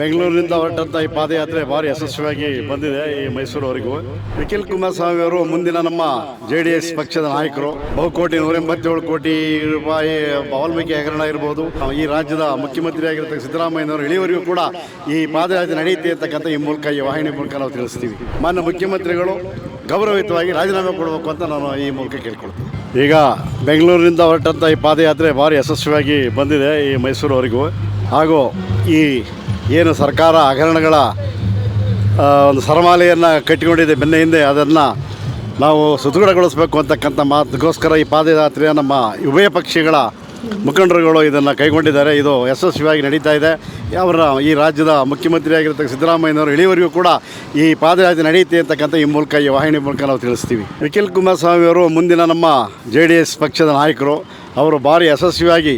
ಬೆಂಗಳೂರಿನಿಂದ ಹೊರಟಂತ ಈ ಪಾದಯಾತ್ರೆ ಭಾರಿ ಯಶಸ್ವಿಯಾಗಿ ಬಂದಿದೆ ಈ ಮೈಸೂರುವರೆಗೂ. ನಿಖಿಲ್ ಕುಮಾರಸ್ವಾಮಿ ಅವರು ಮುಂದಿನ ನಮ್ಮ ಜೆ ಡಿ ಎಸ್ ಪಕ್ಷದ ನಾಯಕರು. ಬಹುಕೋಟಿ ನೂರ ಎಂಬತ್ತೇಳು ಕೋಟಿ ರೂಪಾಯಿ ವಾಲ್ಮೀಕಿ ಹಗರಣ ಇರ್ಬೋದು. ಈ ರಾಜ್ಯದ ಮುಖ್ಯಮಂತ್ರಿ ಆಗಿರ್ತಕ್ಕ ಸಿದ್ದರಾಮಯ್ಯನವರು ಇಳಿಯವರೆಗೂ ಕೂಡ ಈ ಪಾದಯಾತ್ರೆ ನಡೆಯುತ್ತೆ ಅಂತಕ್ಕಂಥ ಈ ಮೂಲಕ, ಈ ವಾಹಿನಿ ಮೂಲಕ ನಾವು ತಿಳಿಸ್ತೀವಿ. ಮಾನ್ಯ ಮುಖ್ಯಮಂತ್ರಿಗಳು, ಗೌರವಯುತವಾಗಿ ರಾಜೀನಾಮೆ ಕೊಡಬೇಕು ಅಂತ ನಾನು ಈ ಮೂಲಕ ಕೇಳ್ಕೊಳ್ತೀನಿ. ಈಗ ಬೆಂಗಳೂರಿನಿಂದ ಹೊರಟಂಥ ಈ ಪಾದಯಾತ್ರೆ ಭಾರಿ ಯಶಸ್ವಿಯಾಗಿ ಬಂದಿದೆ ಈ ಮೈಸೂರುವರೆಗೂ. ಹಾಗೂ ಈ ಏನು ಸರ್ಕಾರ ಹಗರಣಗಳ ಒಂದು ಸರಮಾಲೆಯನ್ನು ಕಟ್ಟಿಕೊಂಡಿದೆ ಬೆನ್ನ ಹಿಂದೆ, ಅದನ್ನು ನಾವು ಸುದೃಢಗೊಳಿಸಬೇಕು ಅಂತಕ್ಕಂಥ ಮಾತುಗೋಸ್ಕರ ಈ ಪಾದಯಾತ್ರೆಯ ನಮ್ಮ ಉಭಯ ಪಕ್ಷಗಳ ಮುಖಂಡರುಗಳು ಇದನ್ನು ಕೈಗೊಂಡಿದ್ದಾರೆ. ಇದು ಯಶಸ್ವಿಯಾಗಿ ನಡೀತಾ ಇದೆ. ಅವರ ಈ ರಾಜ್ಯದ ಮುಖ್ಯಮಂತ್ರಿ ಆಗಿರ್ತಕ್ಕ ಸಿದ್ದರಾಮಯ್ಯನವರು ಇಳಿಯವರೆಗೂ ಕೂಡ ಈ ಪಾದಯಾತ್ರೆ ನಡೆಯುತ್ತೆ ಅಂತಕ್ಕಂಥ ಈ ಮೂಲಕ, ಈ ವಾಹಿನಿ ಮೂಲಕ ನಾವು ತಿಳಿಸ್ತೀವಿ. ನಿಖಿಲ್ ಕುಮಾರಸ್ವಾಮಿ ಅವರು ಮುಂದಿನ ನಮ್ಮ ಜೆ ಪಕ್ಷದ ನಾಯಕರು. ಅವರು ಭಾರಿ ಯಶಸ್ವಿಯಾಗಿ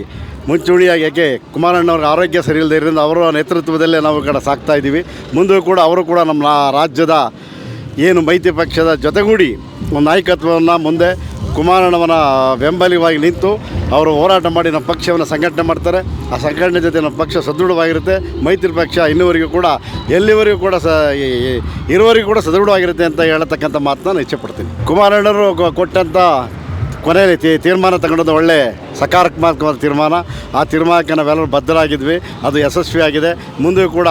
ಮುಂಚೂಣಿಯಾಗಿ ಯಾಕೆ ಕುಮಾರಣ್ಣವ್ರಿಗೆ ಆರೋಗ್ಯ ಸರಿ ಇಲ್ಲದೆ ಇರೋದ್ರಿಂದ ಅವರ ನೇತೃತ್ವದಲ್ಲೇ ನಾವು ಕಡೆ ಸಾಕ್ತಾ ಇದ್ದೀವಿ. ಮುಂದೆ ಕೂಡ ಅವರು ಕೂಡ ನಮ್ಮ ರಾಜ್ಯದ ಏನು ಮೈತ್ರಿ ಪಕ್ಷದ ಜೊತೆಗೂಡಿ ಒಂದು ನಾಯಕತ್ವವನ್ನು ಮುಂದೆ ಕುಮಾರಣ್ಣವನ ಬೆಂಬಲಿವಾಗಿ ನಿಂತು ಅವರು ಹೋರಾಟ ಮಾಡಿ ನಮ್ಮ ಪಕ್ಷವನ್ನು ಸಂಘಟನೆ ಮಾಡ್ತಾರೆ. ಆ ಸಂಘಟನೆ ಜೊತೆ ನಮ್ಮ ಪಕ್ಷ ಸದೃಢವಾಗಿರುತ್ತೆ. ಮೈತ್ರಿ ಪಕ್ಷ ಇನ್ನುವರೆಗೂ ಕೂಡ ಎಲ್ಲಿವರೆಗೂ ಕೂಡ ಸ ಇರುವರೆಗೂ ಕೂಡ ಸದೃಢವಾಗಿರುತ್ತೆ ಅಂತ ಹೇಳತಕ್ಕಂಥ ಮಾತನ್ನ ನಾನು ಇಚ್ಛೆಪಡ್ತೀನಿ ಕುಮಾರಣ್ಣರು ಕೊಟ್ಟಂಥ ಕೊನೆಯಲ್ಲಿ ತೀರ್ಮಾನ ತಗೊಂಡದ್ದು ಒಳ್ಳೆ ಸಕಾರಾತ್ಮಕವಾದ ತೀರ್ಮಾನ. ಆ ತೀರ್ಮಾನಕ್ಕೆ ನಾವೆಲ್ಲರೂ ಬದ್ಧರಾಗಿದ್ವಿ. ಅದು ಯಶಸ್ವಿಯಾಗಿದೆ. ಮುಂದೆ ಕೂಡ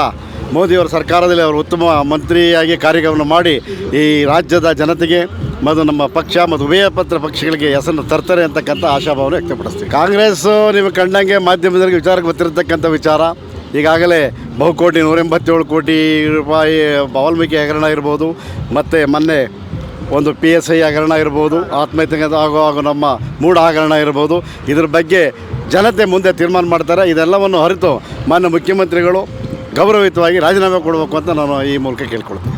ಮೋದಿಯವರ ಸರ್ಕಾರದಲ್ಲಿ ಅವರು ಉತ್ತಮ ಮಂತ್ರಿಯಾಗಿ ಕಾರ್ಯವನ್ನು ಮಾಡಿ ಈ ರಾಜ್ಯದ ಜನತೆಗೆ ಮತ್ತು ನಮ್ಮ ಪಕ್ಷ ಮತ್ತು ಉಭಯ ಪತ್ರ ಪಕ್ಷಗಳಿಗೆ ಹೆಸರನ್ನು ತರ್ತಾರೆ ಅಂತಕ್ಕಂಥ ಆಶಾಭಾವನೆ ವ್ಯಕ್ತಪಡಿಸ್ತೀವಿ. ಕಾಂಗ್ರೆಸ್ಸು ನೀವು ಕಂಡಂಗೆ ಮಾಧ್ಯಮದವರಿಗೆ ವಿಚಾರಕ್ಕೆ ಗೊತ್ತಿರತಕ್ಕಂಥ ವಿಚಾರ. ಈಗಾಗಲೇ ಬಹುಕೋಟಿ ನೂರ ಎಂಬತ್ತೇಳು ಕೋಟಿ ರೂಪಾಯಿ ವಾಲ್ಮೀಕಿ ಹಗರಣ ಇರ್ಬೋದು. ಮತ್ತು ಮೊನ್ನೆ ಒಂದು ಪಿ ಎಸ್ ಐ ಹಗರಣ ಇರ್ಬೋದು ಆತ್ಮಹತ್ಯೆ ಆಗೋ ಹಾಗೂ ನಮ್ಮ ಮೂಢ ಹಗರಣ ಇರ್ಬೋದು. ಇದ್ರ ಬಗ್ಗೆ ಜನತೆ ಮುಂದೆ ತೀರ್ಮಾನ ಮಾಡ್ತಾರೆ. ಇದೆಲ್ಲವನ್ನು ಅರಿತು ಮಾನ್ಯ ಮುಖ್ಯಮಂತ್ರಿಗಳು ಗೌರವಯುತವಾಗಿ ರಾಜೀನಾಮೆ ಕೊಡಬೇಕು ಅಂತ ನಾನು ಈ ಮೂಲಕ ಕೇಳ್ಕೊಳ್ತೀನಿ.